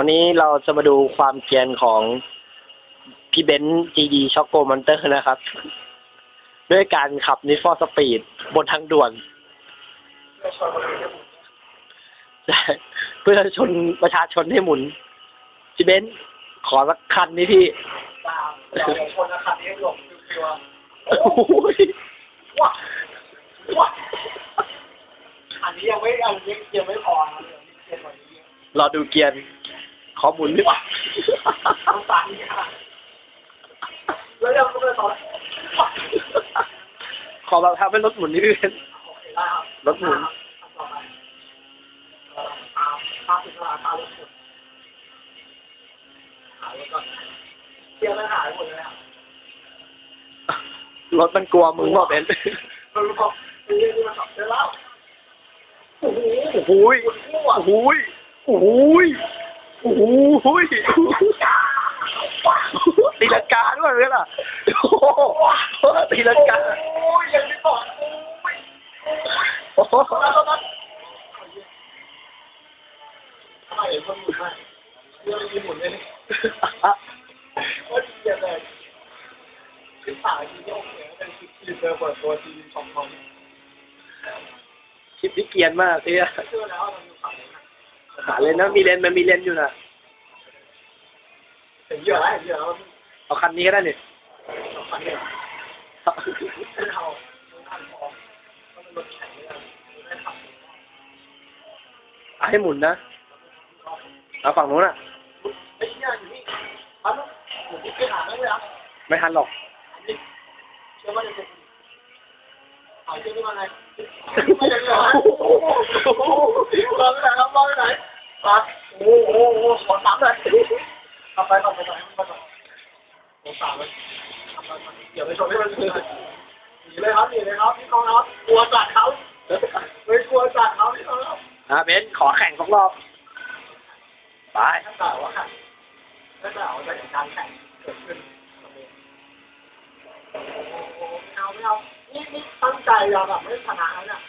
วันนี้เราจะมาดูความเกรียนของพี่เบนซ์จีดีช็อกโกมอนเตอร์นะครับ ด้วยการขับนิฟอร์สปีดบนทางด่วนใช่เพื่อชนประชาชนให้หมุน พี่เบนซ์ขอสักคันนี้พี่ตามเราคนละคันนี้หลบฟิวโอ้ยๆว้าว้าอันนี้ยังไม่อันนี้ยังไม่พอนะเดี๋ยวมีเกียร์กว่านี้รอดูเกียร์ ขอหมุนพี่ต้องตามนี่ค่ะแล้วยังไม่ตอนขอแบบทำให้รถหมุนนี่พี่เบนซ์โอเคได้ครับรถหมุนต่อไปเอ่อตามตามถึงเวลาตามรถหมุนหายรถก่อนเกียร์มันหายหมดเลยครับรถมันกลัวมึงบอกเบนซ์มันรู้บอกเรื่องนี้มันขับได้แล้วโอ้โหโอ้โหยโอ้โหยโอ้โหย โอ้โหยตีลังกาด้วยเลยล่ะโอ้โหตีลังกาโอ้ยยังไม่บอกโอ้โอ้โหคลิปนี้เกียนมากเฮียอะ หาเลนนะมีเลนมันมีเลนอยู่นะเห็นเยอะแล้วเห็นเยอะแล้วเอาคันนี้ก็ได้นี่สองพันเนี่ยไม่เอาไม่ทันพอมันเป็นรถแข่งเลยไม่ได้ขับเอาให้หมุนนะเอาฝั่งนู้นอะไอ้เนี่ยอยู่นี่ปั๊บหมุนที่ไปหาได้เลยอะไม่ทันหรอกเชื่อว่าจะเป็นหายเชื่อไม่มาไงไม่ได้เหรอรอไปไหนครับรอไปไหน ปัดโอ้โหขอสามเลยทำไปทำไปทำไปทำไปขอสามเลยทำไปเดี๋ยวไปชนให้มันเลยหนีเลยครับหนีเลยครับพี่น้องครับกลัวจัดเขาไม่กลัวจัดเขาพี่น้องครับอะเบนซ์ขอแข่งสองรอบไปถ้าเกิดว่าค่ะถ้าเกิดว่าจะเห็นการแข่งเกิดขึ้นโอ้โหไม่เอาไม่เอานี่นี่ตั้งใจเราแบบไม่ชนะแล้วเนี่ย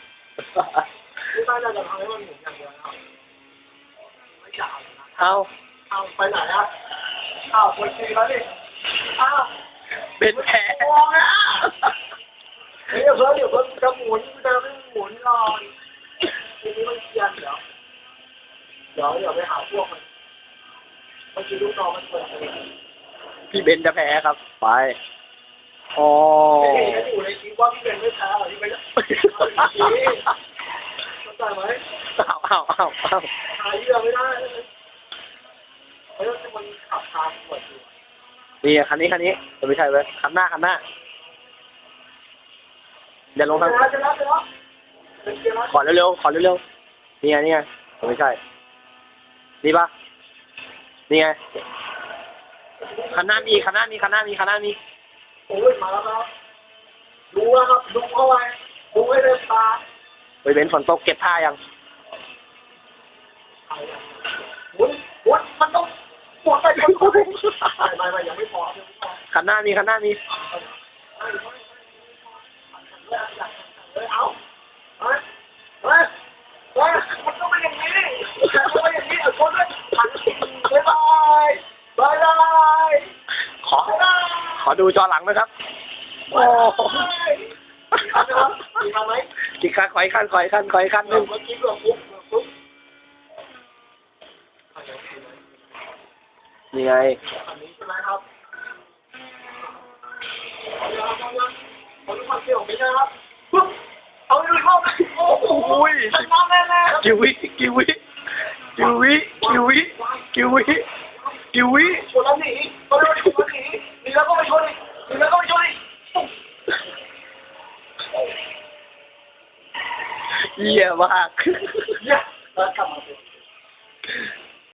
ที่บ้านเราจะทำให้มันหมุนอย่าง เอานะเอาเอาไปไหนอะเอาคนทีแล้วดิอ้าวเบนซ์แพ้โอ้ยอะเฮ้ยเดี๋ยวเพิ่มเดี๋ยวเพิ่มจะหมุนจะไม่หมุนหรอกทีนี้มันเกียนเดี๋ยวเดี๋ยวเดี๋ยวไปหาพวกมันเมื่อกี้ลูกน้องมันเปิดเลยพี่เบนซ์จะแพ้ครับ ไปอ๋อไอ้ที่อยู่ในคลิปว่าพี่เป็นไม่แพ้หรอที่ไม่ได้เข้า ใจไหมเอาเอาเอาเอาหาเหยื่อไม่ได้เฮ้ยมันขับทางปวดอยู่นี่คันนี้คันนี้จะไม่ใช่เว้ยคันหน้าคันหน้าเดี๋ยวลงทางเจอแล้วเจอแล้วเจอแล้วเจอแล้วขอเร็วๆขอเร็วๆนี่ไงนี่ไงไม่ใช่ นี่ปะนี่ไงคันหน้ามีคันหน้ามีคันหน้ามีคันหน้ามีโอ้ยมาแล้วครับดูแล้วครับดูเข้าไปดูให้เต็มตาไป เบนซ์ฝนตกเก็บผ้ายังหมุนหมุนมันต้องหมุนไปหมุนไปไม่ไม่ไม่ยังไม่พอยังไม่พอคันหน้ามีคันหน้ามีเลยเอาเฮ้ยเฮ้ยเฮ้ยมันต้องเป็นอย่างนี้มันต้องเป็นอย่างนี้เอาคนเลยหันบ๊ายบายบ๊ายบายขอบ๊ายบายขอดูจอหลังนะครับโอ้ มีคันไหมครับมีคันไหมอีกคันขออีกคันขออีกคันขออีกคันหนึ่งเมื่อกี้เกือบปุ๊บเกือบปุ๊บนี่ไงอันนี้ใช่ไหมครับเอาเลยครับเอาเลยคนที่มาเที่ยวไม่ใช่ครับปุ๊บเอาเลยเข้าไปโอ้โหโอ้ยชนะแน่แน่กิวิกิวิกิวิกิวิกิวิกิวิชนแล้วหนีชนแล้วหนีชนแล้วหนีหนีแล้วก็ไปชนอีกหนีแล้วก็ไปชนอีก เยี่ยมากเนี่ยแล้วกลับมาเป็น